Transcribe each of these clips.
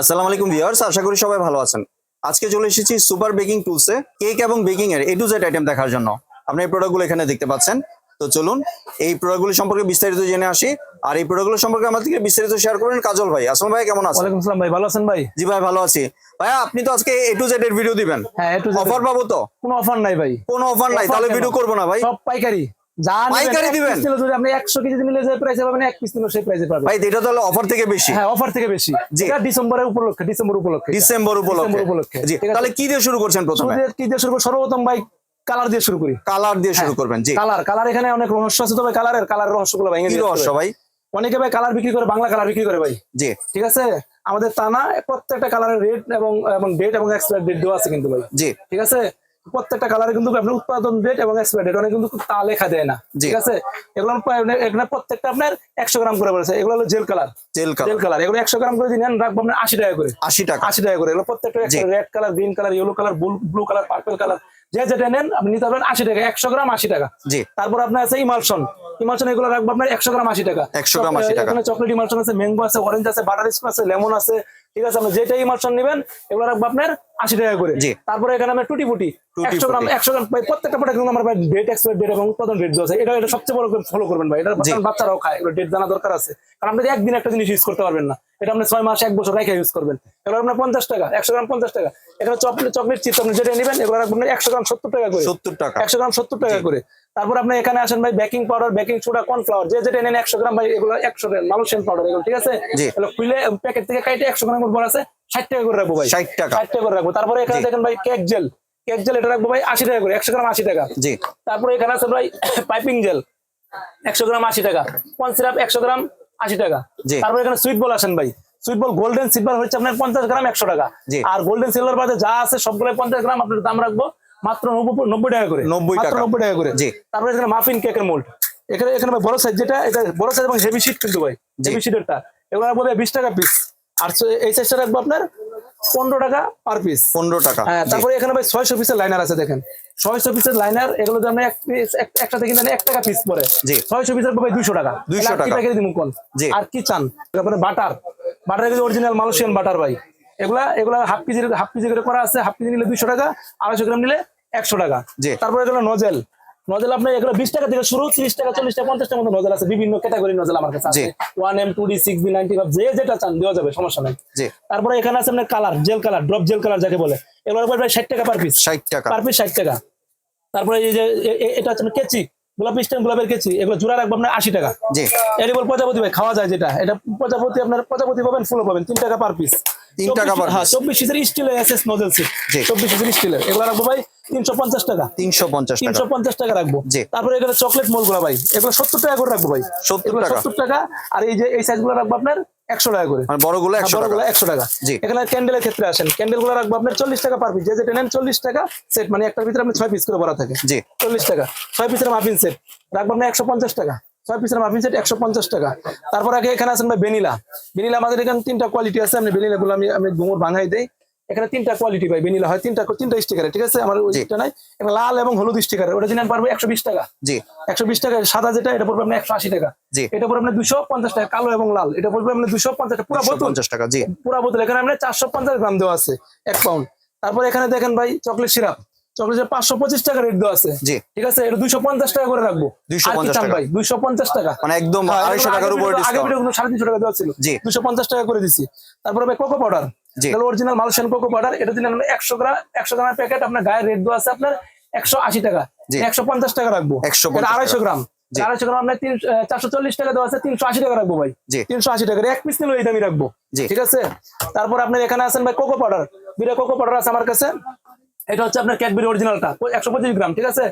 আসসালামু আলাইকুম ভিউয়ার্স আশা করি সবাই ভালো আছেন। আজকে চলে এসেছি সুপার বেকিং টুলসে কেক এবং বেকিং এর এ টু জেড আইটেম দেখার জন্য। আপনি এই প্রোডাক্টগুলো এখানে দেখতে পাচ্ছেন। তো চলুন এই প্রোডাক্টগুলো সম্পর্কে বিস্তারিত জেনে আসি। আর এই প্রোডাক্টগুলো সম্পর্কে আমাদেরকে বিস্তারিত শেয়ার করবেন কাজল ভাই আসল ভাই কেমন আছেন? ওয়ালাইকুম আসসালাম ভাই ভালো আছেন ভাই? জি ভাই ভালো আছি। ভাইয়া আপনি তো আজকে এ টু জেড এর ভিডিও দিবেন। হ্যাঁ একটু অফার পাবো তো? কোনো অফার নাই ভাই। কোনো অফার নাই তাহলে ভিডিও করব না ভাই। সব পাইকারি। যা পাইকারি দিবেন? piece যদি আপনি একশো কেজি নিলে যে প্রাইসে পাবেন এক পিস নিলে সেই প্রাইসে পাবেন। ভাই এটা তাহলে অফার থেকে বেশি। হ্যাঁ অফার থেকে বেশি। এটা ডিসেম্বরের উপলক্ষে ডিসেম্বর উপলক্ষে ডিসেম্বর উপলক্ষে। জি তাহলে কি দিয়ে শুরু করছেন প্রথমে? কি দিয়ে শুরু সর্বপ্রথম ভাই কালার দিয়ে শুরু করি। কালার দিয়ে শুরু করবেন জি। কালার কালার এখানে অনেক রহস্য আছে তবে কালারের কালার রহস্যগুলো ভাই কি রহস্য ভাই? অনেকে ভাই কালার বিক্রি করে বাংলা কালার বিক্রি করে ভাই। জি। ঠিক আছে? আমাদের তা না প্রত্যেকটা কালারের রেট এবং এবং ডেট এবং এক্সপায়ার ডেট দেওয়া আছে কিন্তু ভাই। জি। ঠিক আছে? প্রত্যেকটা কালারে কিন্তু আপনার উৎপাদন ডেট এবং এক্সপায়ার ডেট অনেক কিন্তু তা লেখা দেয় না ঠিক আছে? এগুলো এখানে প্রত্যেকটা আপনার একশো গ্রাম করে বলেছে। এগুলো হলো gel colour gel colour colour এগুলো একশো গ্রাম করে দিন রাখব আপনার আশি টাকা করে। আশি টাকা। আশি টাকা করে। এগুলো প্রত্যেকটা। Red colour green colour yellow colour blue colour purple colour যে যেটা নেন আপনি নিতে পারবেন আশি টাকা। একশো গ্রাম আশি টাকা। জি। তারপর আপনার আছে ইমালশন ইমালশন এগুলো রাখব আপনার একশো গ্রাম আশি টাকা। 100 গ্রাম 80 টাকা। চকলেট ইমালশন আছে ম্যাঙ্গো আছে অরেঞ্জ আছে বাটার স্কোন আছে লেমন আছে ঠিক আছে? আপনি যেটা ইমালশন নেবেন এগুলো রাখব আপনার আশি টাকা করে। তারপরে এখানে আমরা টুটি ফুটি। একশো গ্রাম একশো গ্রাম প্রত্যেকটা প্রোডাক্ট কিন্তু আমার ডেট এক্সপায়ার ডেট এবং উৎপাদন ডেট আছে। এটা এটা সবচেয়ে বড় ফলো করবেন ভাই। এটা বাচ্চারাও খায় এগুলো ডেট জানা দরকার আছে। কারণ আপনি একদিন একটা জিনিস ইউজ করতে পারবেন না এটা আপনি ছয় মাস এক বছর রেখে ইউজ করবেন। এগুলো আপনার পঞ্চাশ টাকা একশো গ্রাম পঞ্চাশ টাকা। এখানে চকলেট চকলেট চিপস আপনি যেটা নেবেন এগুলো রাখবেন একশো গ্রাম সত্তর টাকা করে। সত্তর টাকা। একশো গ্রাম সত্তর টাকা করে। তারপর আপনি এখানে আসেন ভাই baking powder baking soda cornflour যে যেটা নেন একশো গ্রাম ভাই এগুলো একশো গ্রাম মালুসেন পাউডার এগুলো ঠিক আছে? এগুলো খুলে প্যাকেট থেকে কাইটে একশো গ্রাম করে আছে। ষাট টাকা করে রাখব ভাই। 60 টাকা। ষাট টাকা করে রাখব। তারপরে এখানে দেখেন ভাই কেক জেল কেক জেল এটা রাখব ভাই আশি টাকা করে একশো গ্রাম আশি টাকা। জি। তারপরে এখানে আছে ভাই পাইপিং জেল একশো গ্রাম আশি টাকা। পন সিরাপ একশো গ্রাম আশি টাকা। জি। তারপরে এখানে সুইট বল আসেন ভাই। সুইট বল গোল্ডেন সিলভার হচ্ছে আপনার পঞ্চাশ গ্রাম একশো টাকা। জি। আর গোল্ডেন সিলভার বাদে যা আছে সবগুলো পঞ্চাশ গ্রাম আপনার দাম রাখব মাত্র নব্বই টাকা করে। নব্বই টাকা। নব্বই টাকা করে। জি। তারপরে এখানে মাফিন কেকের মোল্ড এখানে এখানে বড় সাইজ যেটা এটা বড় সাইজ এবং হেভি শিট কিন্তু ভাই। হেভি শিটেরটা এগুলো ভাই বিশ টাকা পিস আর এই সাইজটা রাখব আপনার পনেরো টাকা পার পিস পনেরো টাকা। হ্যাঁ তারপরে এখানে ভাই ছয়শো পিসের লাইনার আছে দেখেন। ছয়শো পিসের লাইনার এগুলো আমরা এক পিস একসাথে কিনে নেই, এক টাকা পিস পরে। জি। ছয়শো পিসের পাবে দুইশো টাকা। 200 তাহলে আর কি টাকা। কোন। আর কি চান তারপরে বাটার। বাটার কিন্তু অরিজিনাল মালয়েশিয়ান বাটার ভাই। এগুলা এগুলা হাফ কেজি হাফ কেজি করে করা আছে হাফ কেজি নিলে দুইশো টাকা আড়াইশো গ্রাম নিলে একশো টাকা। জি। তারপরে এগুলো নজেল নজেল আপনার এগুলো বিশ টাকা থেকে শুরু তিরিশ টাকা চল্লিশ টাকা পঞ্চাশ টাকা মতো নজেল আছে। বিভিন্ন ক্যাটাগরি নজেল আমার কাছে আছে। One M two D six B ninety five যে যেটা চান দেওয়া যাবে সমস্যা নাই। তারপরে এখানে আছে আপনার colour gel colour drop gel colour যাকে বলে। এগুলোর উপর প্রায় ষাট টাকা পার পিস ষাট টাকা। পার পিস ষাট টাকা। তারপরে এই যে এটা হচ্ছে কেচি। গোলাপি স্টেম গোলাপের কেচি। এগুলো জোড়া রাখব আপনার আশি টাকা। জি। এডিবল প্রজাপতি ভাই খাওয়া যায় যেটা। এটা প্রজাপতি আপনার প্রজাপতি পাবেন ফুলও পাবেন তিন টাকা পার পিস তিন টাকা per হ্যাঁ চব্বিশ সিজের স্টিলের এসএস নজেল সিট। চব্বিশ সিজের স্টিলের এগুলো রাখব ভাই তিনশো পঞ্চাশ টাকা। তিনশো পঞ্চাশ তিনশো পঞ্চাশ টাকা রাখব। তারপরে এগুলো চকলেট মোল ভাই এগুলো সত্তর টাকা করে রাখব ভাই। 70 টাকা। সত্তর টাকা আর এই যে এই সাইজ রাখব আপনার একশো টাকা করে। বড়গুলো বড়গুলো একশো টাকা। এখানে ক্যান্ডেলের ক্ষেত্রে আসেন। ক্যান্ডেলগুলো রাখব আপনার চল্লিশ টাকা পার পিস যে যেটা নেন চল্লিশ টাকা সেট মানে একটার ভিতরে আপনি ছয় পিস করে ভরা থাকে। জি। চল্লিশ টাকা। ছয় পিসের মাফিন সেট রাখব আপনার একশো পঞ্চাশ টাকা। ছয় পিসের মাফিন সেট একশো পঞ্চাশ টাকা। তারপর আগে এখানে আছেন ভাই ভ্যানিলা ভ্যানিলা আমাদের এখানে তিনটা কোয়ালিটি আছে। আপনি ভ্যানিলা গুলো আমি আমি ঘুমোর ভাঙাই দেই। এখানে তিনটা কোয়ালিটি ভাই ভ্যানিলা হয় তিনটা তিনটা স্টিকারে ঠিক আছে? আমার ওইটা নাই। একটা লাল এবং হলুদ স্টিকারে ওটা যিনি পারব একশো বিশ টাকা। জি। একশো বিশ টাকা সাদা যেটা এটা পড়বে আপনার একশো আশি টাকা। জি। এটা পড়বে আপনার দুশো পঞ্চাশ টাকা কালো এবং লাল। এটা পড়বে আপনার দুশো পঞ্চাশ টাকা পুরো বোতল। পঞ্চাশ টাকা জি। পুরা বোতল। এখানে আমরা চারশো পঞ্চাশ গ্রাম দেওয়া আছে এক পাউন্ড তারপর এখানে দেখেন ভাই চকলেট সিরাপ চকলেট পাঁচশো পঁচিশ টাকা রেট দেওয়া আছে। জি। ঠিক আছে? এটা দুইশো পঞ্চাশ টাকা করে রাখব। 250 আর কি চান টাকা। ভাই? দুইশো পঞ্চাশ টাকা। মানে একদম হ্যাঁ, আড়াইশো টাকার উপরে কিন্তু সাড়ে তিনশো টাকা দেওয়া ছিল। জি। দুশো পঞ্চাশ টাকা করে দিছি। তারপরে ভাই কোকো পাউডার জি। অরিজিনাল মালয়েশিয়ান কোকো পাউডার এটা দিন একশো গ্রাম একশো গ্রামের প্যাকেট আপনার গায়ের রেট দেওয়া আছে আপনার একশো আশি টাকা। একশো পঞ্চাশ টাকা রাখব। 150 এটা আড়াইশো গ্রাম। আড়াইশো গ্রাম আপনার চারশো চল্লিশ টাকা দেওয়া আছে তিনশো আশি টাকা রাখব ভাই। তিনশো আশি এক পিস এই রাখব। ঠিক আছে? তারপর আপনার এখানে আছেন ভাই কোকো পাউডার দুইটা কোকো পাউডার আছে আমার কাছে। এটা হচ্ছে আপনার ক্যাডবেরি অরিজিনালটা একশো পঁচিশ গ্রাম ঠিক আছে?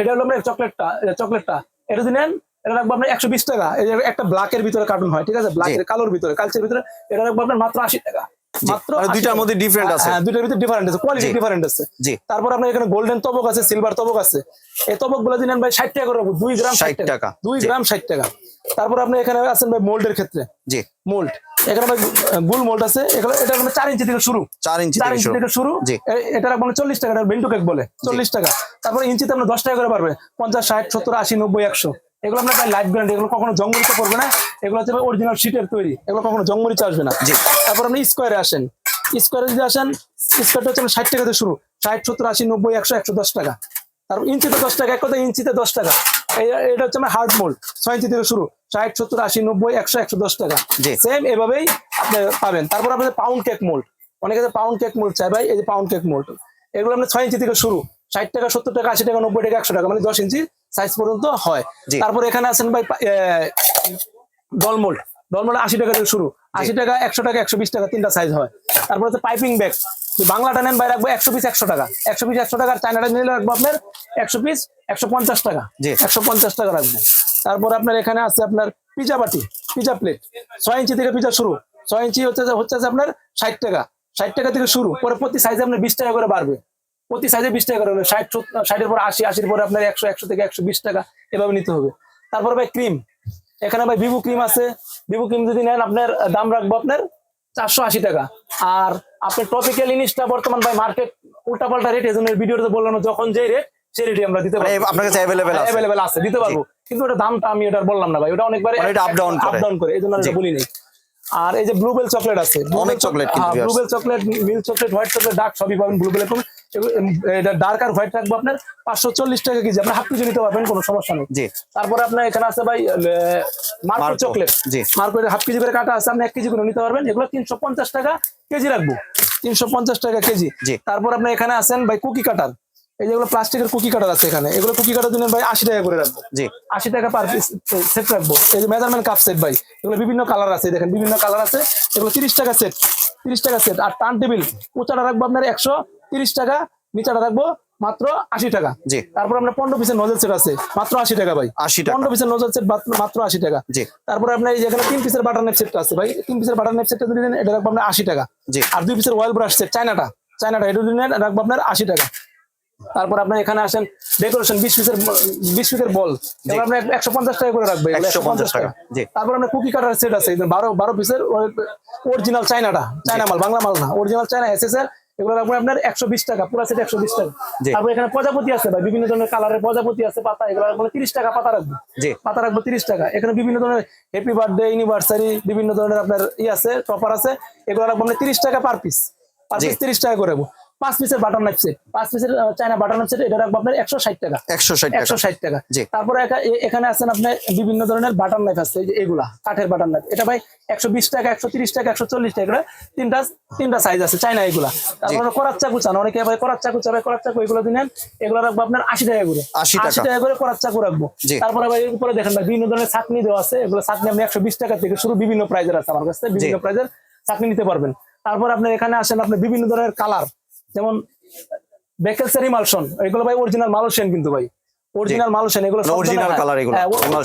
এটা হলো আপনার চকলেটটা চকলেটটা এটা যদি নেন এটা রাখব আপনার একশো বিশ টাকা। একটা ব্ল্যাকের ভিতরে কার্টুন হয় ঠিক আছে? ব্ল্যাকের কালোর ভিতরে কালচের ভিতরে এটা রাখব আপনার মাত্র আশি টাকা। মাত্র মানে 80 দুইটার মধ্যে different আছে। হ্যাঁ দুইটার ভিতরে ডিফারেন্ট আছে। কোয়ালিটি ডিফারেন্ট আছে। জি। তারপর আপনার এখানে গোল্ডেন তবক আছে সিলভার তবক আছে। এই তবকগুলো দিলেন ভাই ষাট টাকা করে রাখব গ্রাম 60 ষাট টাকা। গ্রাম তারপর আপনি এখানে আছেন ভাই মোল্ডের ক্ষেত্রে। জি। মোল্ড এখানে ভাই গুল মোল্ড আছে। এগুলো এটা মানে ইঞ্চি থেকে শুরু। চার ইঞ্চি চার থেকে শুরু। জি। এটা রাখব চল্লিশ টাকা বেন্টু কেক বলে। চল্লিশ টাকা। তারপরে ইঞ্চিতে আপনার দশ টাকা করে পারবে পঞ্চাশ ষাট সত্তর আশি নব্বই একশো। এগুলো আপনার লাইফ গ্যারান্টি এগুলো কখনো জঙ্গলিতে পড়বে না। এগুলো হচ্ছে অরিজিনাল শিটের তৈরি। এগুলো কখনো জঙ্গলিতে আসবে না। তারপর আপনি স্কোয়ারে আসেন। স্কোয়ারে যদি আসেন স্কোয়ারটা হচ্ছে ষাট টাকা থেকে শুরু। ষাট সত্তর আশি নব্বই একশো একশো দশ টাকা। তারপর ইঞ্চিতে দশ টাকা এক কথা ইঞ্চিতে দশ টাকা। এটা হচ্ছে আমার হার্ড মোল্ড ছয় ইঞ্চি থেকে শুরু। ষাট সত্তর আশি নব্বই একশো একশো দশ টাকা। সেম এভাবেই আপনি পাবেন। তারপর আপনাদের পাউন্ড কেক মোল্ড অনেকে পাউন্ড কেক মোল্ড চাই ভাই এই যে পাউন্ড কেক মোল্ড এগুলো আপনার ছয় ইঞ্চি থেকে শুরু। ষাট টাকা সত্তর টাকা আশি টাকা নব্বই টাকা একশো টাকা মানে দশ ইঞ্চি সাইজ পর্যন্ত হয়। তারপর এখানে আছেন ভাই ডলমোল্ড ডলমোল্ড আশি টাকা থেকে শুরু। আশি টাকা একশো টাকা একশো বিশ টাকা তিনটা সাইজ হয়। তারপর হচ্ছে পাইপিং ব্যাগ। বাংলাটা নেন ভাই রাখব একশো পিস একশো টাকা। একশো পিস একশো টাকা চায়নাটা নিলে রাখব আপনার একশো পিস একশো পঞ্চাশ টাকা। জি। একশো পঞ্চাশ টাকা রাখব। তারপর আপনার এখানে আছে আপনার পিজা বাটি পিজা প্লেট। ছয় ইঞ্চি থেকে পিজা শুরু। ছয় ইঞ্চি হচ্ছে হচ্ছে আপনার ষাট টাকা। ষাট টাকা থেকে শুরু। পরে প্রতি সাইজে আপনার বিশ টাকা করে বাড়বে। প্রতি সাইজে বিশ টাকা করে ষাট ষাটের পর আশি আশির পরে আপনার একশো একশো থেকে একশো বিশ টাকা এভাবে নিতে হবে। তারপর ভাই ক্রিম এখানে ভাই ভিভো ক্রিম আছে। ভিভো ক্রিম যদি নেন আপনার দাম রাখব আপনার চারশো আশি টাকা। আর আপনার টপিক্যাল জিনিসটা বর্তমান ভাই মার্কেট উল্টাপাল্টা রেট এই জন্য ভিডিওতে বললাম যখন যে রেট সেই রেটে আমরা দিতে মানে পারব। আপনার কাছে অ্যাভেলেবেল আছে। অ্যাভেলেবেল আছে দিতে পারব। কিন্তু ওটা দামটা আমি ওটা বললাম না ভাই ওটা অনেকবার মানে এটা করে। আপ ডাউন করে এই জন্য আমি বলি নাই আর এই যে ব্লুবেল চকলেট আছে অনেক chocolate কিন্তু Bluebell chocolate milk chocolate white chocolate dark সবই পাবেন ব্লুবেল এটা ডার্ক আর হোয়াইট রাখব আপনার পাঁচশো চল্লিশ টাকা কেজি। আপনার হাফ কেজি নিতে পারবেন কোনো সমস্যা নেই। জি। তারপরে আপনার এখানে আছে ভাই মার্কো চকলেট। জি। মার্কো হাফ কেজি করে কাটা আছে আপনি এক কেজি করে নিতে পারবেন। এগুলো তিনশো পঞ্চাশ টাকা কেজি রাখব। তিনশো পঞ্চাশ টাকা কেজি। জি। তারপর আপনি এখানে আছেন ভাই কুকি কাটার। এই যেগুলো প্লাস্টিকের কুকি কাটার আছে এখানে। এগুলো কুকি কাটার জন্য ভাই আশি টাকা করে রাখব। জি। আশি টাকা পার পিস সেট রাখব। এই যে মেজারমেন্ট কাপ সেট ভাই এগুলো বিভিন্ন কালার আছে। দেখেন বিভিন্ন কালার আছে। এগুলো তিরিশ টাকা সেট তিরিশ টাকা সেট আর টার্ন টেবিল উঁচাটা রাখব আপনার একশো তিরিশ টাকা নিচাটা রাখব মাত্র আশি টাকা। জি। তারপর আপনার পনেরো পিসের নজল সেট আছে মাত্র আশি টাকা ভাই। আশি টাকা। পনেরো পিসের নজল সেট মাত্র আশি টাকা। জি। তারপরে আপনার এই যেখানে তিন পিসের বাটার নেপ সেটটা আছে ভাই তিন পিসের বাটার নেপ সেটটা যদি এটা রাখব আপনার আশি টাকা। জি। আর দুই পিসের ওয়েল ব্রাশ সেট চায়নাটা। চায়নাটা এটা যদি নেন রাখব আপনার আশি টাকা। তারপর আপনার এখানে আসেন ডেকোরেশন বিশ পিসের বিশ পিসের বল এবার আপনার একশো পঞ্চাশ টাকা করে রাখবে এগুলো 150 টাকা, তারপর আপনার কুকি কাটার সেট আছে বারো বারো পিসের অরিজিনাল চায়নাটা চায়না মাল বাংলা মাল না অরিজিনাল চায়না এর এগুলো আপনার একশো বিশ টাকা পুরো সেট একশো বিশ টাকা। তারপর এখানে প্রজাপতি আছে ভাই বিভিন্ন ধরনের কালারের প্রজাপতি আছে পাতা এগুলো রাখব তিরিশ টাকা পাতা রাখব। পাতা রাখব তিরিশ টাকা। এখানে বিভিন্ন ধরনের হ্যাপি বার্থডে ইউনিভার্সারি বিভিন্ন ধরনের আপনার ই আছে টপার আছে এগুলো রাখব আপনার তিরিশ টাকা পার পিস পার পিস তিরিশ টাকা করে রাখব। পাঁচ পিসের বাটার নাইফ সেট পাঁচ পিসের চায়না বাটার নাইফ সেট এটা রাখব আপনার একশো ষাট টাকা। একশো ষাট একশো ষাট টাকা। তারপরে এখানে আছেন আপনার বিভিন্ন ধরনের বাটার নাইফ আছে এগুলা কাঠের বাটার নাইফ এটা ভাই একশো বিশ টাকা একশো তিরিশ টাকা একশো চল্লিশ টাকা তিনটা তিনটা সাইজ আছে চাইনা এগুলা। তারপরে করার চাকু চান অনেকে ভাই করার চাকু চাবে করার চাকু এগুলো দিনেন? এগুলো রাখব আপনার আশি টাকা করে। 80 টাকা। টাকা করে করার চাকু রাখব। তারপরে ভাই উপরে দেখেন ভাই বিভিন্ন ধরনের চাকনি দেওয়া আছে এগুলো চাকনি আপনি একশো বিশ টাকা থেকে শুরু বিভিন্ন প্রাইজের আছে আমার কাছে বিভিন্ন প্রাইজের চাকনি নিতে পারবেন। তারপর আপনার এখানে আসেন আপনি বিভিন্ন ধরনের কালার যেমন বেকেলসের ইমালশন এগুলো ভাই অরিজিনাল মালয়েশিয়ান কিন্তু ভাই। অরিজিনাল মালয়েশিয়ান এগুলো মানে original colour এগুলো।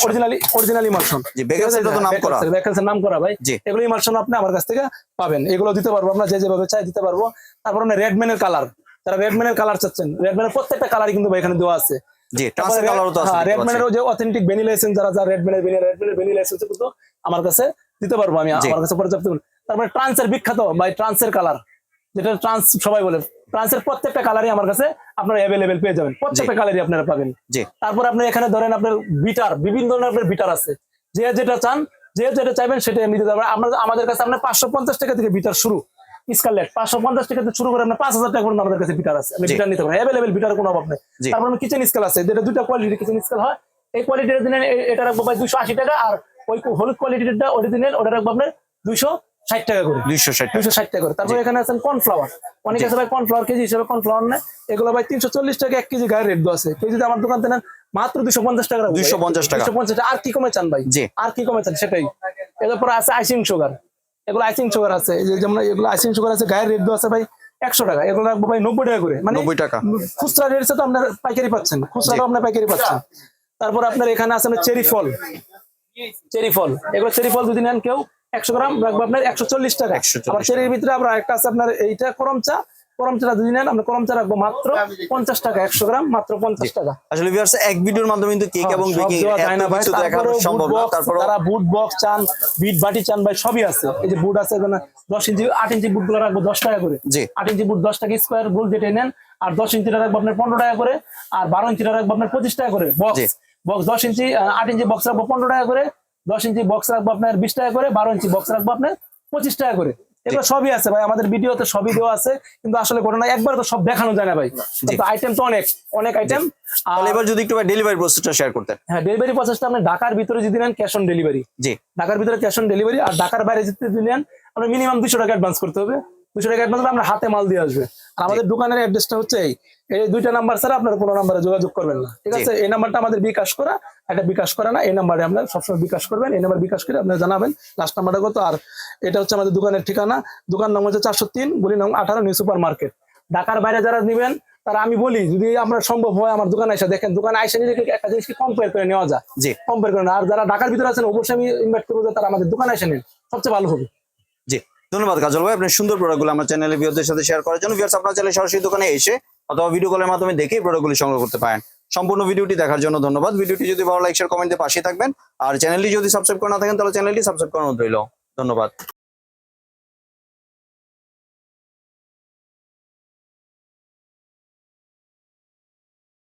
অরিজিনালি অরিজিনাল ইমালশন জি, তো নাম করা। বেকেলসের নাম করা ভাই। এগুলো ইমালশন আপনি আমার কাছ থেকে পাবেন। এগুলো দিতে পারব আমরা যে যেভাবে চাই দিতে পারব। তারপর আপনি রেডম্যানের কালার যারা রেডম্যানের কালার চাচ্ছেন রেডম্যানের প্রত্যেকটা কালারই কিন্তু ভাই এখানে দেওয়া আছে। জি ট্রান্সের কালারও তো আছে রেডম্যানের যে অথেন্টিক এসেন্স যারা যারা রেডম্যানের ভ্যানিলা রেডম্যানের ভ্যানিলা এসেন্স কিন্তু আমার কাছে দিতে পারব আমি আমার কাছে পর্যাপ্ত। তারপরে ট্রান্সের বিখ্যাত ভাই ট্রান্সের কালার যেটা ট্রান্স সবাই বলে ট্রান্সের প্রত্যেকটা কালারই আমার কাছে আপনারা অ্যাভেলেবেল পেয়ে যাবেন। প্রত্যেকটা কালারই আপনারা পাবেন। জি। তারপর আপনি এখানে ধরেন আপনার বিটার বিভিন্ন ধরনের আপনার বিটার আছে। যে যেটা চান যে যেটা চাইবেন সেটা দিতে পারবেন আমরা আমাদের কাছে আপনার পাঁচশো পঞ্চাশ টাকা থেকে বিটার শুরু। স্কারলেট পাঁচশো পঞ্চাশ টাকা থেকে শুরু করে আপনার পাঁচ হাজার টাকা পর্যন্ত আমাদের কাছে বিটার আছে। আপনি জি। বিটার নিতে পারেন। অ্যাভেলেবেল বিটার কোনো অভাব নেই। তারপর আপনি কিচেন স্কেল আছে। যেটা দুইটা কোয়ালিটির কিচেন স্কেল হয়। এই কোয়ালিটির দিনে এটা রাখব ভাই দুশো আশি টাকা আর ওই হলুদ কোয়ালিটিটা ওটা দিনে ওটা রাখব আপনার দুইশো ষাট টাকা করে। দুইশো ষাট দুইশো ষাট টাকা করে। তারপর এখানে আছেন কর্নফ্লাওয়ার। অনেক আছে ভাই কর্নফ্লাওয়ার কেজি হিসেবে কর্নফ্লাওয়ার নেয়। এগুলো ভাই তিনশো চল্লিশ টাকা এক কেজি গায়ের রেট দেওয়া আছে। কেজিতে আমার দোকান থেকে মাত্র দুশো পঞ্চাশ টাকা 250 টাকা। দুশো পঞ্চাশ আর কি কমে চান ভাই? জি। আর কি কমে চান? সেটাই। এরপর আছে আইসিং সুগার। এগুলো আইসিং সুগার আছে। যেমন এগুলো আইসিং সুগার আছে গায়ের রেট দেওয়া আছে ভাই একশো টাকা। এগুলো রাখব ভাই নব্বই টাকা করে। মানে 90 টাকা। খুচরা রেট তো আপনার পাইকারি পাচ্ছেন খুচরাটা আপনার পাইকারি পাচ্ছেন। তারপর আপনার এখানে আছে চেরি ফল। চেরি ফল। এগুলো চেরি ফল যদি নেন কেউ একশো গ্রাম রাখব আপনার একশো চল্লিশ টাকা। 140 আবার চেরির ভিতরে আবার একটা আছে আপনার এইটা করম চা। যদি নেন আমরা রাখব মাত্র পঞ্চাশ টাকা একশো গ্রাম মাত্র পঞ্চাশ টাকা। আসলে এক ভিডিওর মাধ্যমে কিন্তু কেক এবং হ্যাঁ, তারপরেও সম্ভব বুট বক্স চান বিট বাটি চান ভাই সবই আছে। এই যে বুট আছে এখানে দশ ইঞ্চি আট ইঞ্চি বুটগুলো রাখব দশ টাকা করে। আট ইঞ্চি বুট দশ টাকা স্কোয়ার যেটা নেন আর দশ ইঞ্চিটা রাখব আপনার পনেরো টাকা করে আর বারো ইঞ্চিটা রাখব আপনার পঁচিশ টাকা করে। বক্স বক্স দশ ইঞ্চি আট ইঞ্চি বক্স রাখব পনেরো টাকা করে। দশ ইঞ্চি বক্স রাখব আপনার বিশ টাকা করে বারো ইঞ্চি বক্স রাখব আপনার পঁচিশ টাকা করে। এগুলো সবই আছে ভাই আমাদের ভিডিওতে সবই দেওয়া আছে কিন্তু আসলে ঘটনা একবার তো সব দেখানো যায় না ভাই। আইটেম তো অনেক অনেক আইটেম আর এবার যদি একটু ডেলিভারি প্রসেসটা শেয়ার করতেন। হ্যাঁ ডেলিভারি প্রসেসটা আপনি ঢাকার ভিতরে যদি নেন ক্যাশ অন ডেলিভারি জি। ঢাকার ভিতরে ক্যাশ অন ডেলিভারি আর ঢাকার বাইরে যদি নেন আপনার মিনিমাম দুশো টাকা অ্যাডভান্স করতে হবে। দুশো টাকা অ্যাডভান্স আমরা হাতে মাল দিয়ে আসবে। আর আমাদের দোকানের অ্যাড্রেসটা হচ্ছে এই এই দুইটা নাম্বার ছাড়া আপনার কোনো নাম্বারে যোগাযোগ করবেন না। ঠিক আছে? এই নাম্বারটা আমাদের বিকাশ করা একটা বিকাশ করা না এই নাম্বারে আপনার সবসময় বিকাশ করবেন এই নাম্বার বিকাশ করে আপনার জানাবেন লাস্ট নাম্বারটা কত। আর এটা হচ্ছে আমাদের দোকানের ঠিকানা দোকান নম্বর হচ্ছে চারশো তিন গুলি নম্বর আঠারো নিউ সুপার মার্কেট ঢাকার বাইরে যারা নেবেন তারা আমি বলি যদি আমরা সম্ভব হয় আমার দোকানে এসে দেখেন দোকানে এসে নিলে একটা জিনিসকে কম্পেয়ার করে নেওয়া যায়। জি। কম্পেয়ার করেন আর যারা ঢাকার ভিতরে আছেন অবশ্যই আমি ইনভাইট করব যে তারা আমাদের দোকানে এসে নিন। সবচেয়ে ভালো হবে। ধন্যবাদ কাজল ভাই। আপনার সুন্দর প্রোডাক্টগুলো আমার চ্যানেলে ভিউদের সাথে শেয়ার করার জন্য ভিউয়ার্স আপনার চ্যানেলে সরাসরি দোকানে এসে অথবা ভিডিও কলের মাধ্যমে দেখে প্রোডাক্টগুলি সংগ্রহ করতে পারেন। সম্পূর্ণ ভিডিওটি দেখার জন্য ধন্যবাদ। ভিডিওটি যদি ভালো লাইক শেয়ার কমেন্টে পাশে থাকবেন। আর চ্যানেলটি যদি সাবস্ক্রাইব করে না থাকেন, তাহলে চ্যানেলটি সাবস্ক্রাইব করানো রইল। ধন্যবাদ।